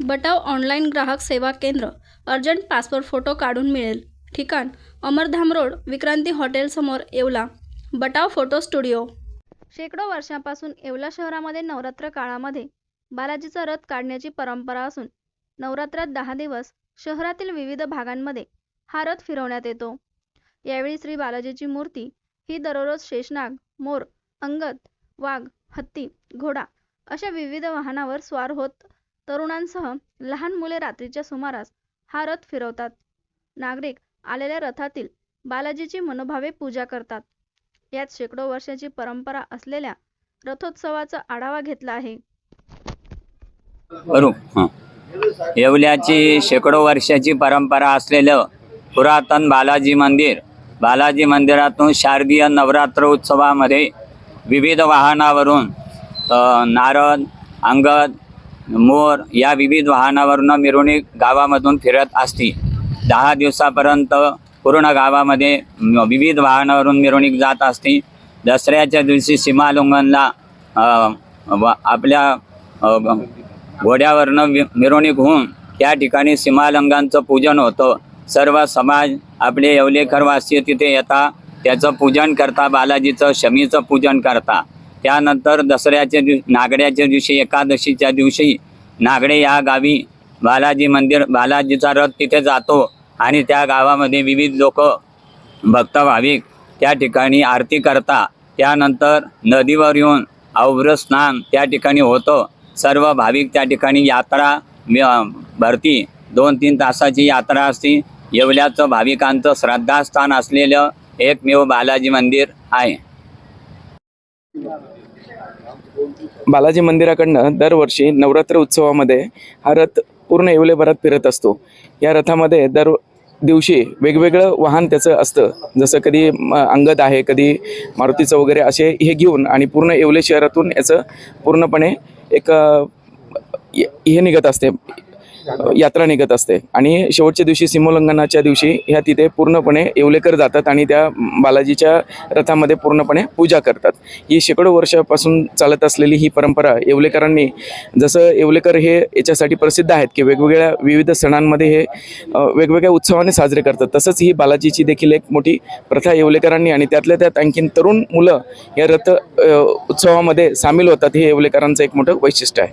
बटाव online ग्राहक सेवा केंद्र अर्जंट पासपोर्ट फोटो काढून मिळेल. ठिकाण अमरधाम रोड विक्रांती हॉटेलसमोर येवला. Batav photo studio. शेकडो वर्षांपासून येवला शहरामध्ये नवरात्र काळामध्ये बालाजीचा रथ काढण्याची परंपरा असून नवरात्रात दहा दिवस शहरातील विविध भागांमध्ये हा रथ फिरवण्यात येतो. यावेळी श्री बालाजीची मूर्ती ही दररोज शेषनाग मोर अंगद वाघ हत्ती घोडा अशा विविध वाहनावर स्वार होत तरुणांसह लहान मुले रात्रीच्या सुमारास हा रथ फिरवतात. नागरिक आलेल्या रथातील बालाजीची मनोभावे पूजा करतात. यात शेकडो वर्षाची परंपरा असलेल्या रथोत्सवाचा आढावा घेतला आहे. येवल्याची शेकडो वर्षाची परंपरा असलेलं पुरातन बालाजी मंदिर बालाजी मंदिरातून शारदीय नवरात्र उत्सवामध्ये विविध वाहनावरून नारद अंगद मोर या विविध वाहनावरून मिरवणूक गावामधून फिरत असती. दहा दिवसापर्यंत पूर्ण गावामध्ये विविध वाहनावरून मिरवणूक जात असते. दसऱ्याच्या दिवशी सीमालुंगनला आपल्या घोड्यावरनं वि- मिरवणूक होऊन त्या ठिकाणी सीमालंगांचं पूजन होतं. सर्व समाज आपले येवलेकरवासी तिथे येता. त्याचं पूजन करता बालाजीचं शमीचं पूजन करता. त्यानंतर दसऱ्याच्या दिव नागड्याच्या दिवशी एकादशीच्या दिवशी नागडे या गावी बालाजी मंदिर बालाजीचा रथ तिथे जातो आणि त्या गावामध्ये विविध लोक भक्त भाविक त्या ठिकाणी आरती करता. त्यानंतर नदीवर येऊन अवभ्र स्नान त्या ठिकाणी होतं. सर्व भाविक त्या ठिकाणी यात्रा भरती. दोन तीन तासाची यात्रा असते. येवल्याचं भाविकांचं श्रद्धास्थान असलेलं एकमेव बालाजी मंदिर आहे. बालाजी मंदिराकडनं दरवर्षी नवरात्र उत्सवामध्ये हा रथ पूर्ण येवलेभरात फिरत असतो. या रथामध्ये दर दिवशी वेगवेगळं वाहन त्याचं असतं. जसं कधी अंगद आहे कधी मारुतीचं वगैरे असे हे घेऊन आणि पूर्ण येवले शहरातून याचं पूर्णपणे एक हे निघत असते. यात्रा निघत असते. आणि शेवटच्या दिवशी सीमोल्लंघनाच्या दिवशी ह्या तिथे पूर्णपणे येवलेकर जातात आणि त्या बालाजीच्या रथामध्ये पूर्णपणे पूजा करतात. ही शेकडो वर्षापासून चालत असलेली ही परंपरा येवलेकरांनी जसं येवलेकर हे याच्यासाठी प्रसिद्ध आहेत की वेगवेगळ्या विविध सणांमध्ये हे वेगवेगळ्या उत्सवाने साजरे करतात. तसंच ही बालाजीची देखील एक मोठी प्रथा येवलेकरांनी आणि त्यातल्या त्यात आणखीन तरुण मुलं या रथ उत्सवामध्ये सामील होतात. हे येवलेकरांचं एक मोठं वैशिष्ट्य आहे.